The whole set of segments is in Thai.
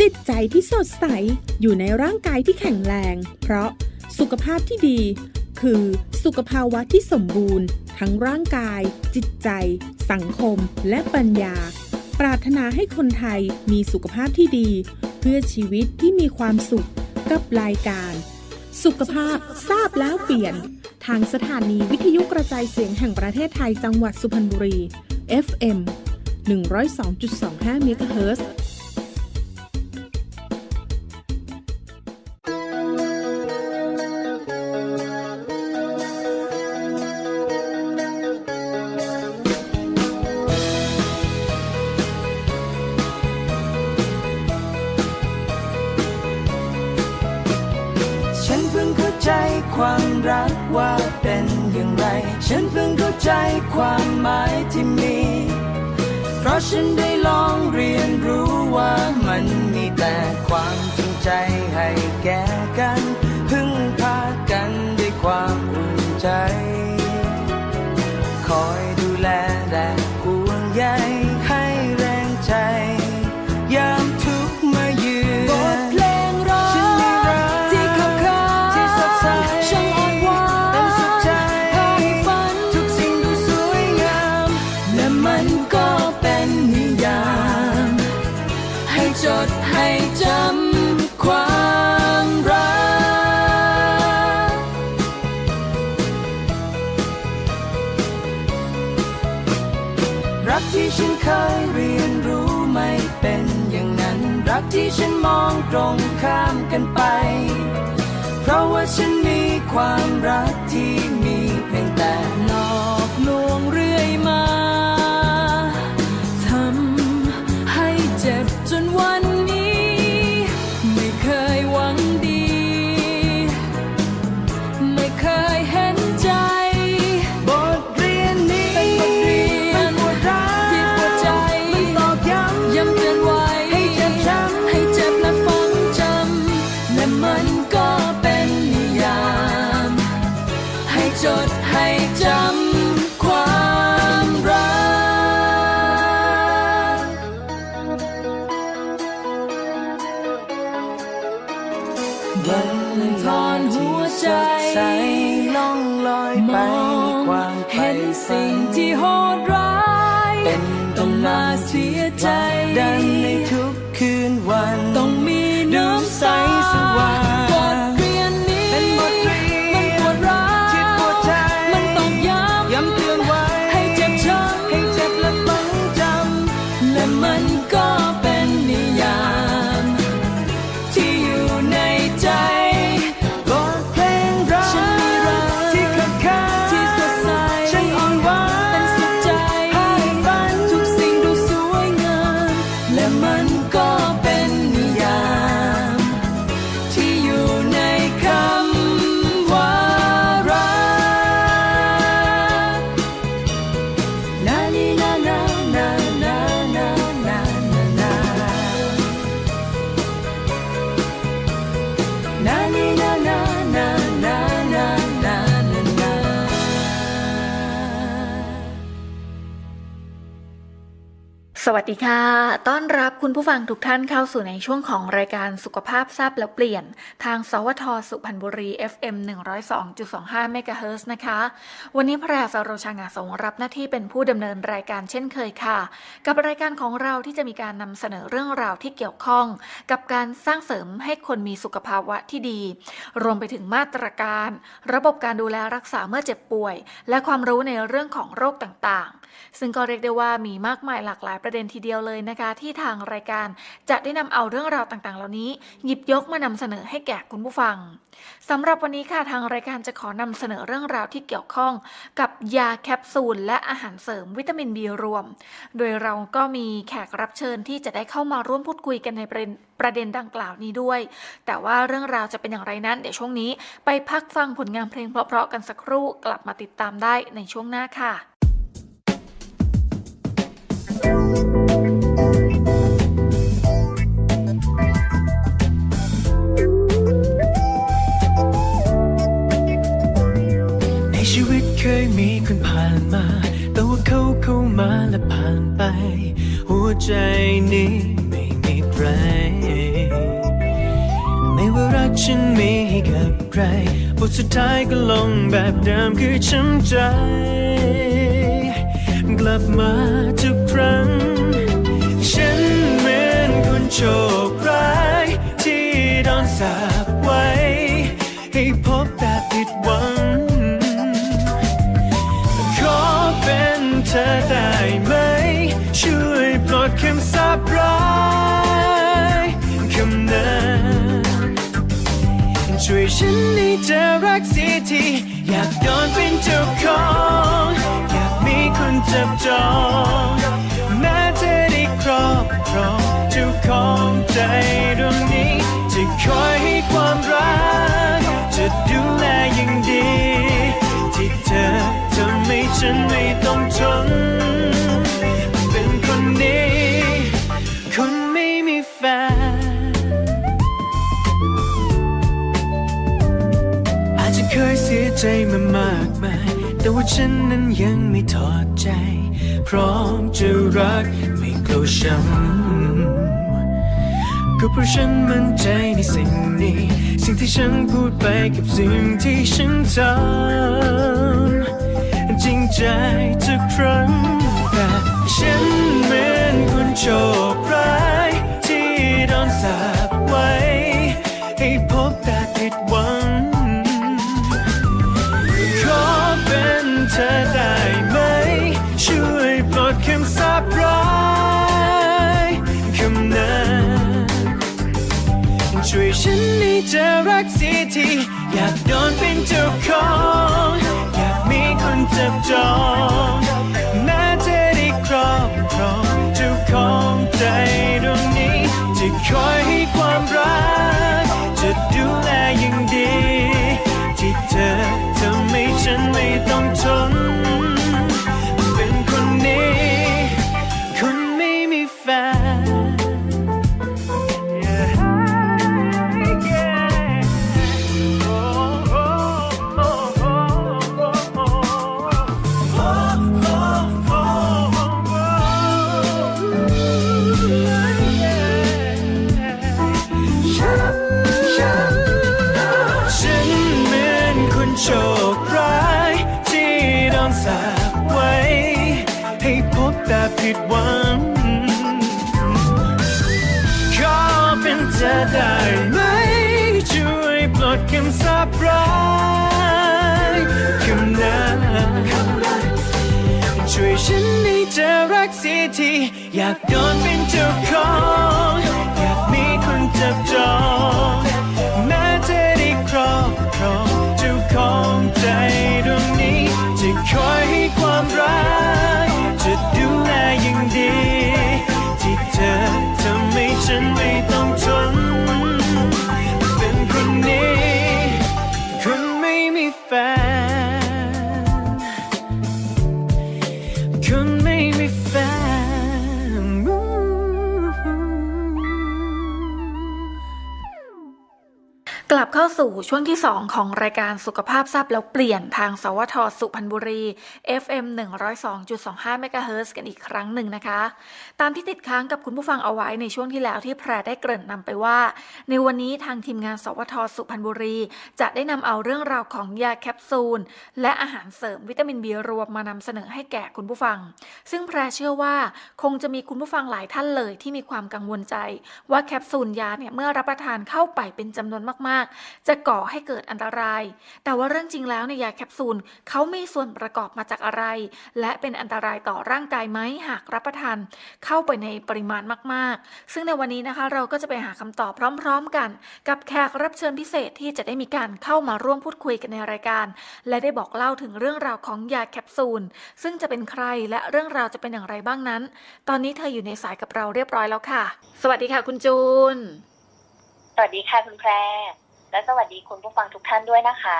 จิตใจที่สดใสอยู่ในร่างกายที่แข็งแรง เพราะสุขภาพที่ดี คือสุขภาวะที่สมบูรณ์ ทั้งร่างกาย จิตใจ สังคม และปัญญา ปรารถนาให้คนไทยมีสุขภาพที่ดี เพื่อชีวิตที่มีความสุขกับรายการ สุขภาพทราบแล้วเปลี่ยน ทางสถานีวิทยุกระจายเสียงแห่งประเทศไทยจังหวัดสุพรรณบุรี FM 102.25เมกะเฮิร์ เพิ่งเข้าใจความรักว่าเป็นอย่างไร ฉันเพิ่งเข้าใจความหมายที่มี เพราะฉันได้ลองเรียนรู้ว่ามันมีแต่ความจริงใจให้แก่กัน พึ่งพากันด้วยความอุ่นใจ รักที่ฉันเคยเรียนรู้ไม่เป็นอย่างนั้น รักที่ฉันมองตรงข้ามกันไป เพราะว่าฉันมีความรักที่มีเพียงแต่ วันทอนหัวใจใสล่องลอยมไปอในงความใฝ่เห็นฝัสิ่งนที่โหดร้าย เป็นต้องมาเสียใจดัน สวัสดีค่ะ ต้อนรับคุณผู้ฟังทุกท่านเข้าสู่ในช่วงของรายการสุขภาพทราบแล้วเปลี่ยน ทางสวทสุพรรณบุรี FM 102.25เมกะเฮิร์นะคะ วันนี้พระยาสโรชางาสงรับหน้าที่เป็นผู้ดำเนินรายการเช่นเคยค่ะ กับรายการของเราที่จะมีการนำเสนอเรื่องราวที่เกี่ยวข้อง กับการสร้างเสริมให้คนมีสุขภาวะที่ดี รวมไปถึงมาตรการ ระบบการดูแลรักษาเมื่อเจ็บป่วย และความรู้ในเรื่องของโรคต่างๆซึ่งก็เรียกได้ว่ามีมากมายหลากหลายประเด็นทีเดียวเลยนะคะ ที่ทางรายการจะได้นำเอาเรื่องราวต่างๆ เหล่านี้ หยิบยกมานำเสนอให้แก่คุณผู้ฟังสำหรับวันนี้ค่ะทางรายการจะขอนำเสนอเรื่องราวที่เกี่ยวข้อง กับยาแคปซูลและอาหารเสริมวิตามินบีรวม โดยเราก็มีแขกรับเชิญที่จะได้เข้ามาร่วมพูดคุยกันในประเด็นประเด็นดังกล่าวนี้ด้วย แต่ว่าเรื่องราวจะเป็นอย่างไรนั้น เดี๋ยวช่วงนี้ ไปพักฟังผลงานเพลงเพราะๆกันสักครู่กลับมาติดตามได้ในช่วงหน้าค่ะ และผ่านไป หัวใจนี้ไม่มีใคร ไม่ว่ารักฉันมีให้กับใครบทสุดท้ายก็ลงแบบเดิมคือช้ำใจ กลับมาทุกครั้ง ฉันเหมือนคนโชคร้ายที่โดนสาปไว้ ให้พบแต่ผิดหวัง ขอเป็นเธอ คำสาปร้ายคำนั้นช่วยฉันให้เธอรักเสียทีอยากโดนเป็นเจ้าของอยากมีคนจับจองแม้เธอได้ครอบครองเจ้าของใจดวงนี้จะคอยให้ความรักจะดูแลอย่างดี ที่เธอทำให้ฉันไม่ต้องทน ฉันนั้นยังไม่ถอดใจ พร้อมจะรักไม่กลัวช้ำก็เพราะฉันมั่นใจในสิ่งนี้ สิ่งที่ฉันพูดไปกับสิ่งที่ฉันทำจริงใจทุกครั้งแต่ฉันเหมือนคนโชคร้ายที่โดนสา อได้ไหม ช่วยปลดคำสาปร้ายคำนั้นช่วยฉันให้เธอรักสีทีอยากโดนเป็นเจ้าของ อยากมีคนจับจอง ผิดหวัง ขอเป็นเธอได้ไหม ช่วยปลดคำสาปร้ายคำนั้นช่วยฉันให้เธอรักเสียที อยากโดนเป็นเจ้าของ อยากมีคนจับจอง บเข้าสู่ช่วงที่ 2 ของรายการสุขภาพทรัพย์แล้วเปลี่ยนทางสวทสุพรรณบุรี FM 102.25 MHz กันอีกครั้งหนึ่งนะคะ ตามที่ติดค้างกับคุณผู้ฟังเอาไว้ในช่วงที่แล้วที่แพรได้เกริ่นนำไปว่า ในวันนี้ทางทีมงานสวทสุพรรณบุรี จะได้นำเอาเรื่องราวของยาแคปซูล และอาหารเสริมวิตามินบีรวมมานำเสนอให้แก่คุณผู้ฟัง ซึ่งแพรเชื่อว่าคงจะมีคุณผู้ฟังหลายท่านเลยที่มีความกังวลใจ ว่าแคปซูลยาเนี่ยเมื่อรับประทานเข้าไปเป็นจำนวนมากๆจะก่อให้เกิดอันตราย แต่ว่าเรื่องจริงแล้วในยยาแคปซูลเขามีส่วนประกอบมาจากอะไร และเป็นอันตรายต่อร่างกายไหมหากรับประทาน เข้าไปในปริมาณมากๆ ซึ่งในวันนี้นะคะเราก็จะไปหาคำตอบพร้อม ๆ กัน กับแขกรับเชิญพิเศษที่จะได้มีการเข้ามาร่วมพูดคุยกันในรายการ และได้บอกเล่าถึงเรื่องราวของยาแคปซูลซึ่งจะเป็นใครและเรื่องราวจะเป็นอย่างไรบ้างนั้น ตอนนี้เธออยู่ในสายกับเราเรียบร้อยแล้วค่ะ สวัสดีค่ะคุณจูน สวัสดีค่ะคุณแพร และสวัสดีคุณผู้ฟังทุกท่านด้วยนะคะ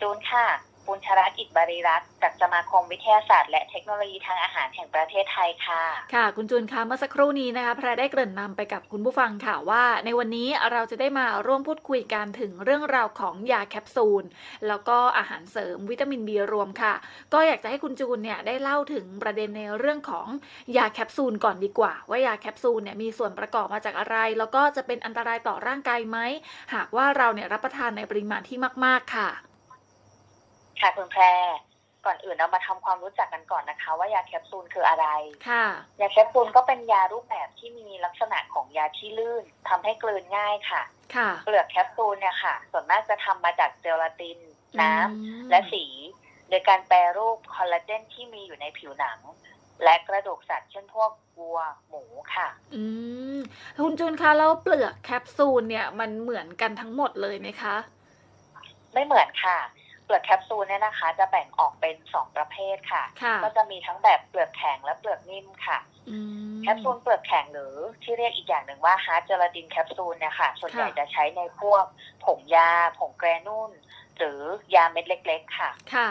จูนค่ะ ปุญชรัตน์อิทบริรัตน์จากสมาคมวิทยาศาสตร์ และเทคโนโลยีทางอาหารแห่งประเทศไทยค่ะ ค่ะ คุณจูนคะเมื่อสักครู่นี้นะคะแพรได้เกริ่นนำไปกับคุณผู้ฟังค่ะว่า ในวันนี้เราจะได้มาร่วมพูดคุยกันถึงเรื่องราวของยาแคปซูล แล้วก็อาหารเสริมวิตามินบีรวมค่ะ ก็อยากจะให้คุณจูนเนี่ยได้เล่าถึงประเด็นในเรื่องของยาแคปซูลก่อนดีกว่า ว่ายาแคปซูลเนี่ยมีส่วนประกอบมาจากอะไร แล้วก็จะเป็นอันตรายต่อร่างกายไหมหากว่าเราเนี่ยรับประทานในปริมาณที่มาก ๆค่ะ ค่ะคุณแพรก่อนอื่นเรามาทำความรู้จักกันก่อนนะคะ ว่ายาแคปซูลคืออะไร ค่ะ ยาแคปซูลก็เป็นยารูปแบบที่มีลักษณะของยาที่ลื่นทำให้กลืนง่ายค่ะ ค่ะ เปลือกแคปซูลเนี่ยค่ะ ส่วนมากจะทำมาจากเจลาติน น้ำอืมและสี โดยการแปรรูปคอลลาเจนที่มีอยู่ในผิวหนัง และกระดูกสัตว์เช่นพวกวัวหมูค่ะ อืมคุณจูนคะแล้วเปลือกแคปซูลเนี่ยมันเหมือนกันทั้งหมดเลยไหมคะ ไม่เหมือนค่ะ เปลือกแคปซูลเนี่ยนะคะ จะแบ่งออกเป็นสองประเภทค่ะค่ะ ก็จะมีทั้งแบบเปลือกแข็งและเปลือกนิ่มค่ะอืมแคปซูลเปลือกแข็งหรือที่เรียกอีกอย่างหนึ่งว่าฮาร์ดเจลาตินแคปซูลเนี่ยค่ะ ส่วนใหญ่ค่ะจะใช้ในพวกผงยา ผงแกรนูลหรือยาเม็ดเล็ก ๆ ค่ะ ค่ะ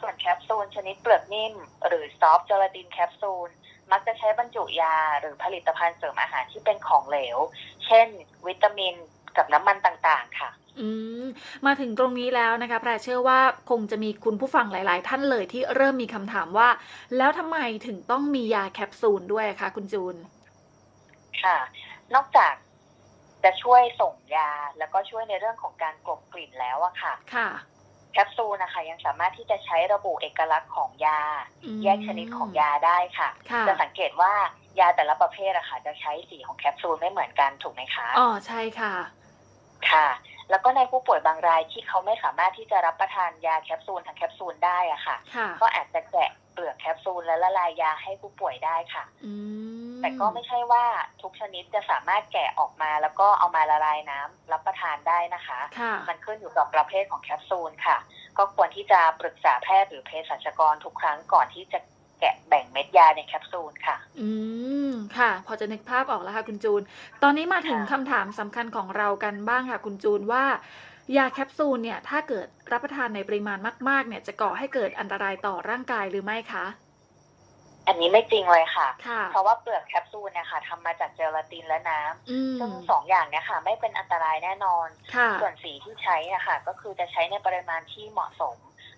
ส่วนแคปซูลชนิดเปลือกนิ่ม หรือซอฟต์เจลาตินแคปซูลมักจะใช้บรรจุยาหรือผลิตภัณฑ์เสริมอาหารที่เป็นของเหลว เช่น วิตามินกับน้ำมันต่างๆ ค่ะ อืมมาถึงตรงนี้แล้วนะคะแปรเชื่อว่าคงจะมีคุณผู้ฟังหลาย ๆ ท่านเลยที่เริ่มมีคำถามว่า แล้วทำไมถึงต้องมียาแคปซูลด้วยคะคุณจูน ค่ะ นอกจากจะช่วยส่งยาแล้วก็ช่วยในเรื่องของการกลบกลิ่นแล้วอะค่ะ ค่ะ แคปซูลนะคะ ยังสามารถที่จะใช้ระบุเอกลักษณ์ของยาอืมแยกชนิดของยาได้ค่ะค่ะ จะสังเกตว่ายาแต่ละประเภทอะค่ะ จะใช้สีของแคปซูลไม่เหมือนกันถูกไหมคะอ๋อใช่ค่ะ ค่ะ แล้วก็ในผู้ป่วยบางรายที่เขาไม่สามารถที่จะรับประทานยาแคปซูลทางแคปซูลได้อะค่ะค่ะก็อาจจะแกะเปลือกแคปซูลและละลายยาให้ผู้ป่วยได้ค่ะอืมแต่ก็ไม่ใช่ว่าทุกชนิดจะสามารถแกะออกมาแล้วก็เอามาละลายน้ำรับประทานได้นะคะค่ะมันขึ้นอยู่กับประเภทของแคปซูลค่ะ ก็ควรที่จะปรึกษาแพทย์หรือเภสัชกรทุกครั้งก่อนที่จะแกะแบ่งเม็ดยาในแคปซูลค่ะ อืม ค่ะ พอจะนึกภาพออกแล้วค่ะคุณจูน ตอนนี้มาถึงค่ะคำถามสำคัญของเรากันบ้างค่ะคุณจูนว่ายาแคปซูลเนี่ยถ้าเกิดรับประทานในปริมาณมาก ๆ เนี่ยจะก่อให้เกิดอันตรายต่อร่างกายหรือไม่คะ อันนี้ไม่จริงเลยค่ะค่ะเพราะว่าเปลือกแคปซูลเนี่ยค่ะทำมาจากเจลาตินและน้ำอืมซึ่งสองอย่างเนี่ยค่ะ ไม่เป็นอันตรายแน่นอนค่ะส่วนสีที่ใช้อะค่ะก็คือจะใช้ในปริมาณที่เหมาะสม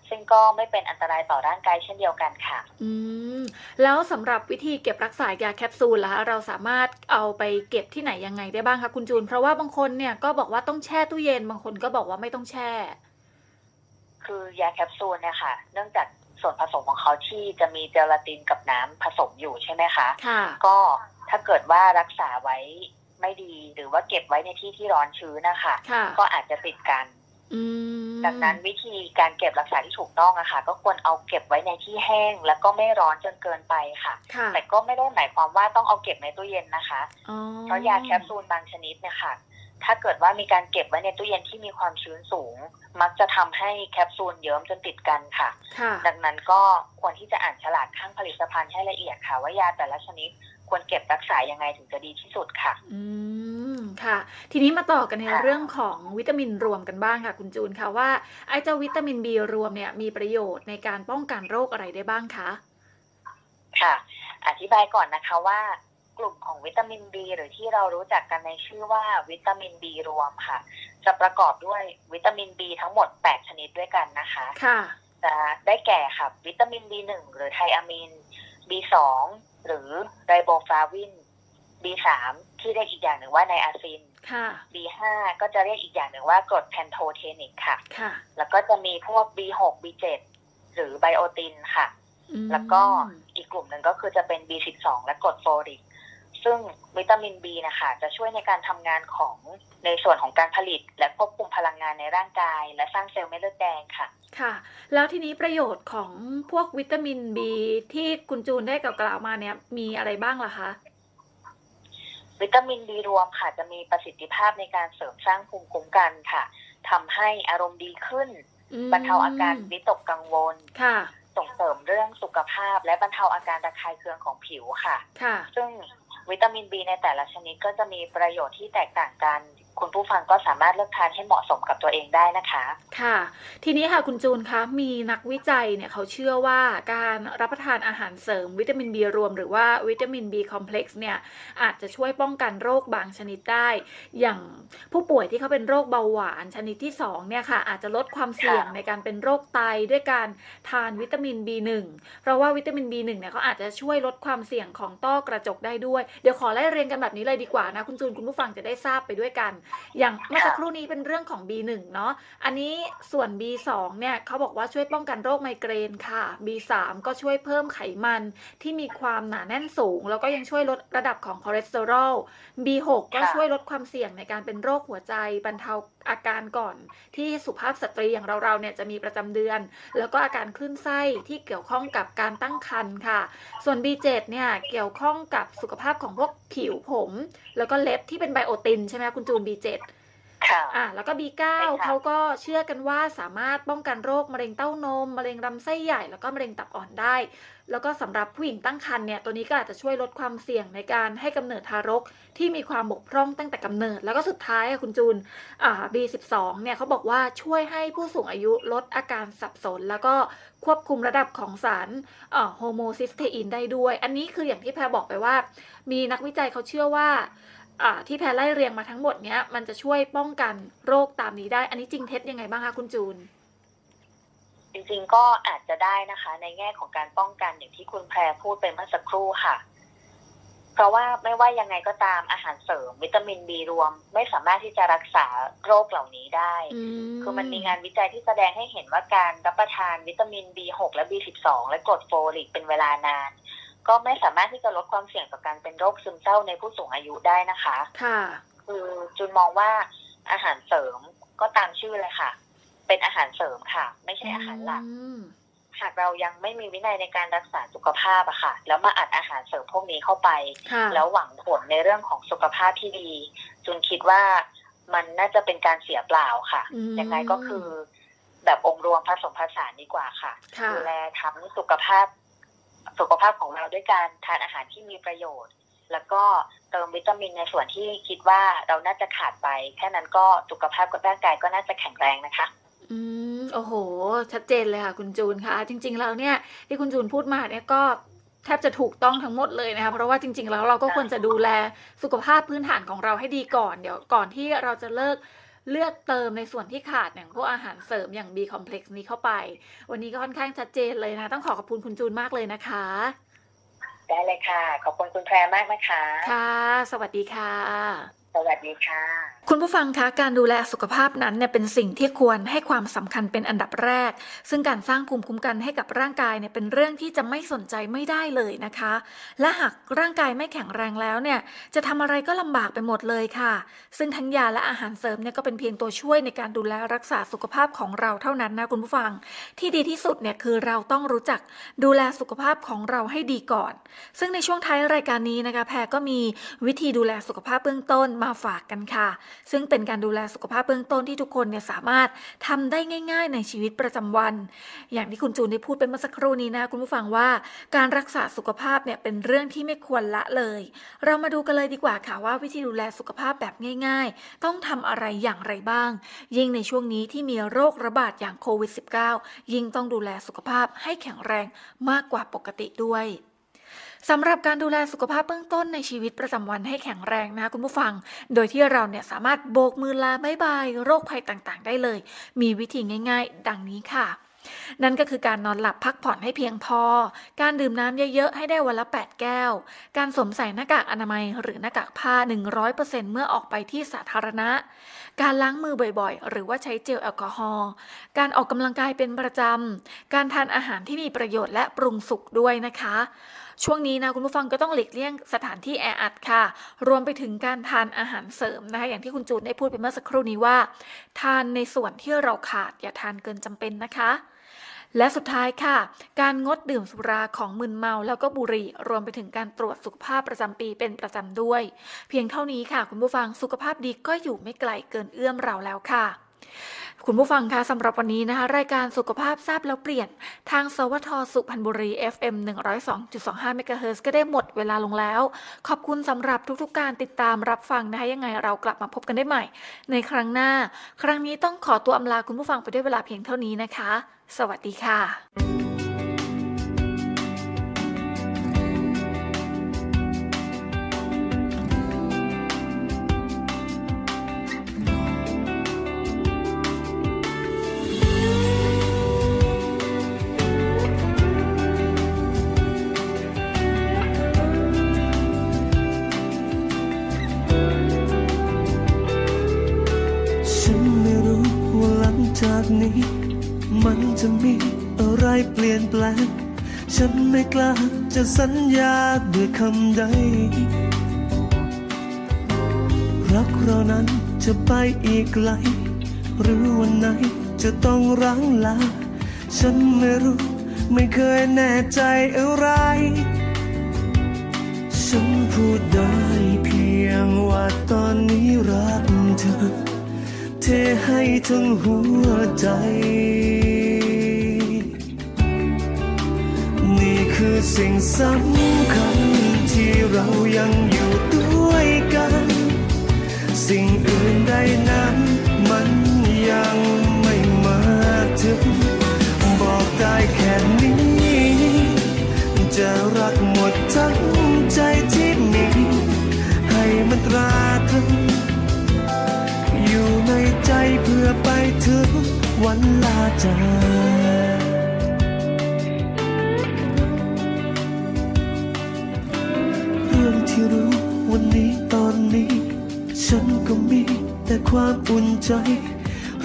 ซึ่งก็ไม่เป็นอันตรายต่อร่างกายเช่นเดียวกันค่ะ อืม แล้วสำหรับวิธีเก็บรักษายาแคปซูลล่ะคะเราสามารถเอาไปเก็บที่ไหนยังไงได้บ้างคะคุณจูน เพราะว่าบางคนเนี่ยก็บอกว่าต้องแช่ตู้เย็น บางคนก็บอกว่าไม่ต้องแช่ คือยาแคปซูลเนี่ยค่ะ เนื่องจากส่วนผสมของเขาที่จะมีเจลาตินกับน้ำผสมอยู่ใช่ไหมคะ ค่ะ ก็ถ้าเกิดว่ารักษาไว้ไม่ดีหรือว่าเก็บไว้ในที่ที่ร้อนชื้นนะคะ ค่ะ ก็อาจจะติดกันอืม ดังนั้นวิธีการเก็บรักษาที่ถูกต้องอะค่ะ ก็ควรเอาเก็บไว้ในที่แห้ง แล้วก็ไม่ร้อนจนเกินไปค่ะค่ะแต่ก็ไม่ได้หมายความว่าต้องเอาเก็บในตู้เย็นนะคะอ๋อเพราะยาแคปซูลบางชนิดเนี่ยค่ะ ถ้าเกิดว่ามีการเก็บไว้ในตู้เย็นที่มีความชื้นสูง มักจะทำให้แคปซูลเยิ้มจนติดกันค่ะค่ะ ดังนั้นก็ควรที่จะอ่านฉลากข้างผลิตภัณฑ์ให้ละเอียดค่ะ ว่ายาแต่ละชนิดควรเก็บรักษายังไงถึงจะดีที่สุดค่ะ อืม ค่ะ ทีนี้มาต่อกันในค่ะเรื่องของวิตามินรวมกันบ้างค่ะ คุณจูนค่ะว่าไอ้เจ้าวิตามินบีรวมเนี่ยมีประโยชน์ในการป้องกันโรคอะไรได้บ้างคะค่ะ อธิบายก่อนนะคะว่ากลุ่มของวิตามิน B หรือที่เรารู้จักกันในชื่อว่าวิตามิน B รวมค่ะ จะประกอบด้วยวิตามิน B ทั้งหมด 8 ชนิดด้วยกันนะคะ ค่ะจะได้แก่ค่ะ วิตามิน B1 หรือไทอะมิน B2 หรือไรโบฟลาวิน B3 ที่เรียกอีกอย่างหนึ่งว่าไนอาซินค่ะ B5 ก็จะเรียกอีกอย่างหนึ่งว่ากรดแพนโทเทนิกค่ะค่ะแล้วก็จะมีพวก B6 B7 หรือไบโอตินค่ะอืมแล้วก็อีกกลุ่มหนึ่งก็คือจะเป็น B12 และกรดโฟลิก ซึ่งวิตามิน B นะคะจะช่วยในการทำงานของในส่วนของการผลิต และควบคุมพลังงานในร่างกาย และสร้างเซลล์เม็ดเลือดแดงค่ะ ค่ะ แล้วทีนี้ประโยชน์ของพวกวิตามินบีที่คุณจูนได้กล่าวๆมาเนี่ยมีอะไรบ้างล่ะคะ วิตามิน B รวมค่ะจะมีประสิทธิภาพในการเสริมสร้างภูมิคุ้มกันค่ะทำให้อารมณ์ดีขึ้นอืมบรรเทาอาการวิตกกังวลค่ะส่งเสริมเรื่องสุขภาพ และบรรเทาอาการระคายเคืองของผิวค่ะ ค่ะ ซึ่งวิตามิน B ในแต่ละชนิดก็จะมีประโยชน์ที่แตกต่างกัน คุณผู้ฟังก็สามารถเลือกทานให้เหมาะสมกับตัวเองได้นะคะ ค่ะ ทีนี้ค่ะคุณจูนคะมีนักวิจัยเนี่ยเขาเชื่อว่าการรับประทานอาหารเสริมวิตามิน B รวม หรือว่าวิตามิน B คอมเพล็กซ์เนี่ยอาจจะช่วยป้องกันโรคบางชนิดได้ อย่างผู้ป่วยที่เขาเป็นโรคเบาหวานชนิดที่2เนี่ยค่ะอาจจะลดความเสี่ยงค่ะในการเป็นโรคไตด้วยการทานวิตามิน B1 เพราะว่าวิตามิน B1 เนี่ยเขาอาจจะช่วยลดความเสี่ยงของต้อกระจกได้ด้วย เดี๋ยวขอไล่เรียงกันแบบนี้เลยดีกว่านะ คุณจูนคุณผู้ฟังจะได้ทราบไปด้วยกันอย่างเมื่อสักครู่นี้เป็นเรื่องของ B1 เนาะอันนี้ส่วน B2 เนี่ยเขาบอกว่าช่วยป้องกันโรคไมเกรนค่ะ B3 ก็ช่วยเพิ่มไขมันที่มีความหนาแน่นสูง แล้วก็ยังช่วยลดระดับของคอเลสเตอรอล B6 ก็ช่วยลดความเสี่ยงในการเป็นโรคหัวใจบรรเทา อาการก่อน ที่สุภาพสตรีอย่างเราๆเนี่ยจะมีประจำเดือน แล้วก็อาการคลื่นไส้ที่เกี่ยวข้องกับการตั้งครรภ์ค่ะ ส่วน B7 เนี่ยเกี่ยวข้องกับสุขภาพของพวกผิวผม แล้วก็เล็บที่เป็นไบโอตินใช่ไหมคุณจูน B7 ค่ะอะ แล้วก็ B9 ใช่ค่ะเขาก็เชื่อกันว่าสามารถป้องกันโรคมะเร็งเต้านม มะเร็งลำไส้ใหญ่ แล้วก็มะเร็งตับอ่อนได้ แล้วก็สำหรับผู้หญิงตั้งครรภ์เนี่ยตัวนี้ก็อาจจะช่วยลดความเสี่ยงในการให้กำเนิดทารกที่มีความบกพร่องตั้งแต่กำเนิด แล้วก็สุดท้ายอะคุณจูนอ่า B12 เนี่ยเขาบอกว่าช่วยให้ผู้สูงอายุลดอาการสับสน แล้วก็ควบคุมระดับของสารโฮโมซิสเตอินได้ด้วย อันนี้คืออย่างที่แพรบอกไปว่า มีนักวิจัยเขาเชื่อว่าอ่าที่แพรไล่เรียงมาทั้งหมดเนี้ยมันจะช่วยป้องกันโรคตามนี้ได้ อันนี้จริงเท็จยังไงบ้างคะคุณจูน จริงๆก็อาจจะได้นะคะ ในแง่ของการป้องกันอย่างที่คุณแพรพูดไปเมื่อสักครู่ค่ะ เพราะว่าไม่ว่ายังไงก็ตามอาหารเสริม วิตามินบีรวม ไม่สามารถที่จะรักษาโรคเหล่านี้ได้ คือมันมีงานวิจัยที่แสดงให้เห็นว่าการรับประทานวิตามิน B6 และ B12 และกรดโฟลิกเป็นเวลานาน ก็ไม่สามารถที่จะลดความเสี่ยงต่อการเป็นโรคซึมเศร้าในผู้สูงอายุได้นะคะ ค่ะ คือจุนมองว่าอาหารเสริมก็ตามชื่อเลยค่ะ เป็นอาหารเสริมค่ะ ไม่ใช่อาหารหลักอืมหากเรายังไม่มีวินัยในการรักษาสุขภาพอะค่ะ แล้วมาอัดอาหารเสริมพวกนี้เข้าไปค่ะแล้วหวังผลในเรื่องของสุขภาพที่ดีจุนคิดว่ามันน่าจะเป็นการเสียเปล่าค่ะอืมยังไงก็คือ แบบองค์รวมผสมผสานดีกว่าค่ะค่ะดูแลทั้งสุขภาพ สุขภาพของเราด้วยการทานอาหารที่มีประโยชน์ แล้วก็เติมวิตามินในส่วนที่คิดว่าเราน่าจะขาดไป แค่นั้นก็สุขภาพกับร่างกายก็น่าจะแข็งแรงนะคะ อืม โอ้โห ชัดเจนเลยค่ะ คุณจูนค่ะ จริง ๆ แล้วเนี่ย ที่คุณจูนพูดมาเนี่ยก็แทบจะถูกต้องทั้งหมดเลยนะคะ เพราะว่าจริง ๆ แล้วเราก็ควรจะดูแลสุขภาพพื้นฐานของเราให้ดีก่อน เดี๋ยวก่อนที่เราจะเลิกเลือกเติมในส่วนที่ขาดอย่างพวกอาหารเสริมอย่าง B complex นี้เข้าไป วันนี้ก็ค่อนข้างชัดเจนเลยนะ ต้องขอขอบคุณคุณจูนมากเลยนะคะ ได้เลยค่ะ ขอบคุณคุณแพรมากนะคะ ค่ะ สวัสดีค่ะ สวัสดีค่ะ คุณผู้ฟังคะการดูแลสุขภาพนั้นเนี่ยเป็นสิ่งที่ควรให้ความสำคัญเป็นอันดับแรก ซึ่งการสร้างภูมิคุ้มกันให้กับร่างกายเนี่ยเป็นเรื่องที่จะไม่สนใจไม่ได้เลยนะคะ และหากร่างกายไม่แข็งแรงแล้วเนี่ยจะทำอะไรก็ลำบากไปหมดเลยค่ะ ซึ่งทั้งยาและอาหารเสริมเนี่ยก็เป็นเพียงตัวช่วยในการดูแลรักษาสุขภาพของเราเท่านั้นนะคุณผู้ฟัง ที่ดีที่สุดเนี่ยคือเราต้องรู้จักดูแลสุขภาพของเราให้ดีก่อน ซึ่งในช่วงท้ายรายการนี้นะคะแพรก็มีวิธีดูแลสุขภาพเบื้องต้นมาาฝากกันค่ะ ซึ่งเป็นการดูแลสุขภาพเบื้องต้นที่ทุกคนเนี่ยสามารถทำได้ง่าย ๆ ในชีวิตประจำวัน อย่างที่คุณจูนได้พูดไปเมื่อสักครู่นี้นะคุณผู้ฟังว่า การรักษาสุขภาพเนี่ยเป็นเรื่องที่ไม่ควรละเลย เรามาดูกันเลยดีกว่าค่ะว่าวิธีดูแลสุขภาพแบบง่าย ๆ ต้องทำอะไรอย่างไรบ้าง ยิ่งในช่วงนี้ที่มีโรคระบาดอย่างโควิด -19 ยิ่งต้องดูแลสุขภาพให้แข็งแรงมากกว่าปกติด้วย สำหรับการดูแลสุขภาพเบื้องต้นในชีวิตประจำวันให้แข็งแรงนะคุณผู้ฟัง โดยที่เราเนี่ยสามารถโบกมือลาบายบายโรคภัยต่างๆ ได้เลย มีวิธีง่าย ๆ ดังนี้ค่ะนั่นก็คือการนอนหลับพักผ่อนให้เพียงพอ การดื่มน้ำเยอะ ๆ ให้ได้วันละ 8 แก้ว การสวมใส่หน้ากากอนามัยหรือหน้ากากผ้า 100%เมื่อออกไปที่สาธารณะ การล้างมือบ่อยๆ หรือว่าใช้เจลแอลกอฮอล์ การออกกำลังกายเป็นประจำ การทานอาหารที่มีประโยชน์และปรุงสุกด้วยนะคะ ช่วงนี้นะคุณผู้ฟังก็ต้องหลีกเลี่ยงสถานที่แออัดค่ะ รวมไปถึงการทานอาหารเสริมนะคะอย่างที่คุณจูนได้พูดไปเมื่อสักครู่นี้ว่า ทานในส่วนที่เราขาดอย่าทานเกินจำเป็นนะคะและสุดท้ายค่ะ การงดดื่มสุราของมึนเมาแล้วก็บุหรี่ รวมไปถึงการตรวจสุขภาพประจำปีเป็นประจำด้วย เพียงเท่านี้ค่ะ คุณผู้ฟังสุขภาพดีก็อยู่ไม่ไกลเกินเอื้อมเราแล้วค่ะ คุณผู้ฟังคะสำหรับวันนี้นะคะ รายการสุขภาพทราบแล้วเปลี่ยน ทางสวทสุพรรณบุรี FM 102.25เมกะเฮิรตซ์ก็ได้หมดเวลาลงแล้ว ขอบคุณสำหรับทุกๆการติดตามรับฟังนะคะยังไงเรากลับมาพบกันได้ใหม่ ในครั้งหน้า ครั้งนี้ต้องขอตัวอำลาคุณผู้ฟังไปด้วยเวลาเพียงเท่านี้นะคะ สวัสดีค่ะ ไม่กล้าจะสัญญาด้วยคำใด รักเรานั้นจะไปอีกไกล หรือวันไหนจะต้องร้างลา ฉันไม่รู้ไม่เคยแน่ใจอะไร ฉันพูดได้เพียงว่าตอนนี้รักเธอ เทให้ทั้งหัวใจ คือสิ่งสำคัญที่เรายังอยู่ด้วยกัน สิ่งอื่นใดนั้นมันยังไม่มาถึง บอกได้แค่นี้ จะรักหมดทั้งใจที่มีให้มันตราตรึงอยู่ในใจเพื่อไปถึงวันลาจาก ที่รู้วันนี้ตอนนี้ ฉันก็มีแต่ความอุ่นใจ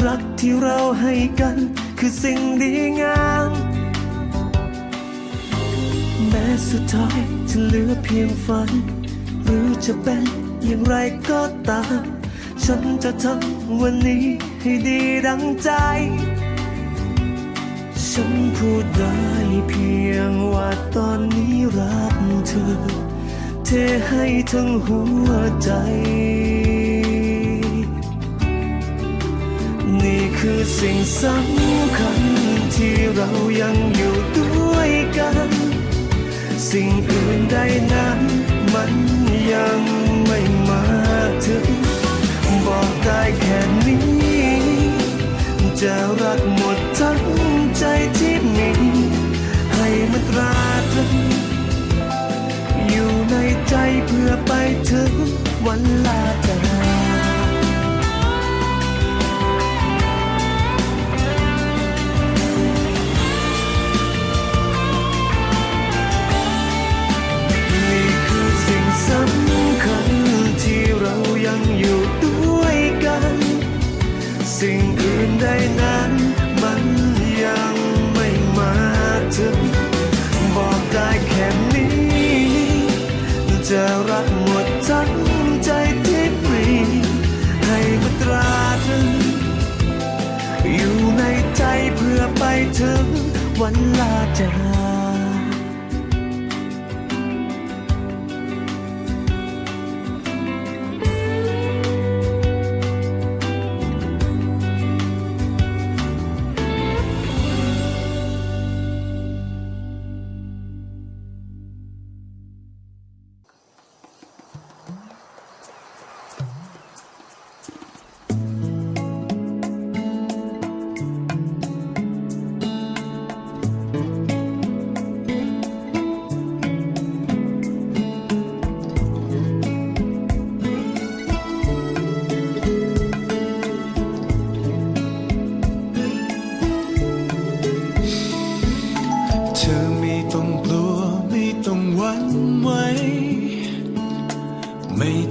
รักที่เราให้กันคือสิ่งดีงาม แม้สุดท้ายจะเหลือเพียงฝัน หรือจะเป็นอย่างไรก็ตาม ฉันจะทำวันนี้ให้ดีดังใจ ฉันพูดได้เพียงว่าตอนนี้รักเธอ ให้ทั้งหัวใจ นี่คือสิ่งสำคัญที่เรายังอยู่ด้วยกัน สิ่งอื่นใดนั้นมันยัง วันลาจ วันลาจาก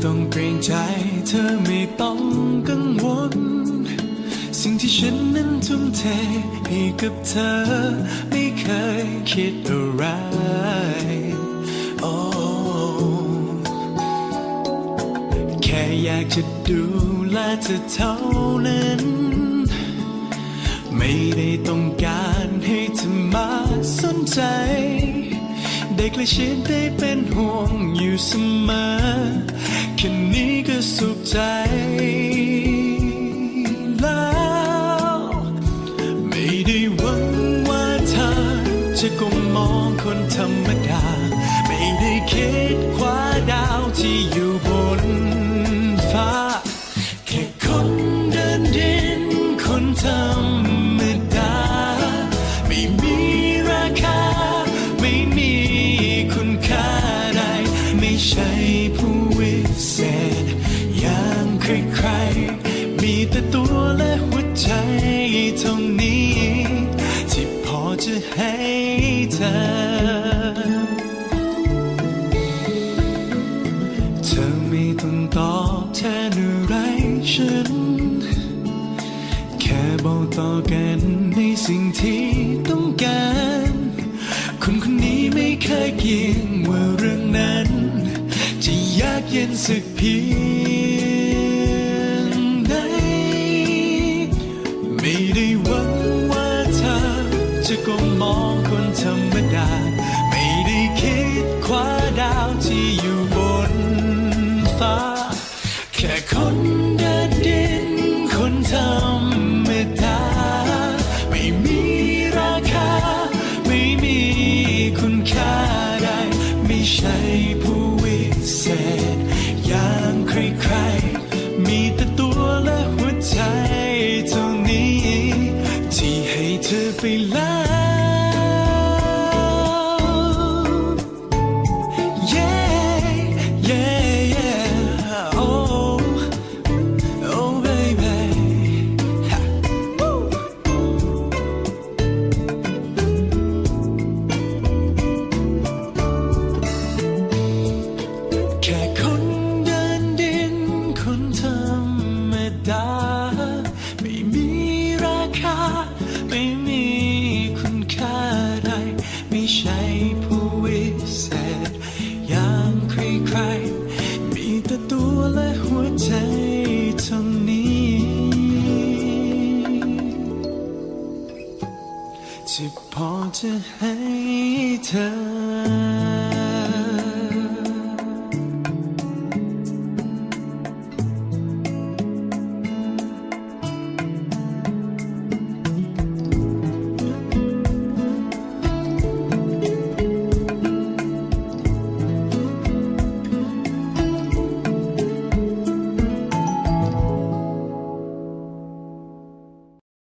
ต้องเกรงใจเธอไม่ต้องกังวล สิ่งที่ฉันนั้นทุ่มเทให้กับเธอ ไม่เคยคิดอะไรโอ้แค่อยากจะดูแลเธอเท่านั้น ไม่ได้ต้องการให้เธอมาสนใจได้ใกล้ชิดได้เป็นห่วงอยู่เสมอ ค่นี้ก็สุขใจแล้ว ไม่ได้หวังว่าเธอจะก้มมองคนธรรมดา ไม่ได้คิดความ ธอ เธอไม่ต้องตอบแทนอะไรฉัน แค่บอกต่อกันในสิ่งที่ต้องการ คนคนนี้ไม่เคยเกี่ยงว่าเรื่องนั้น จะยากเย็นสักเพียง come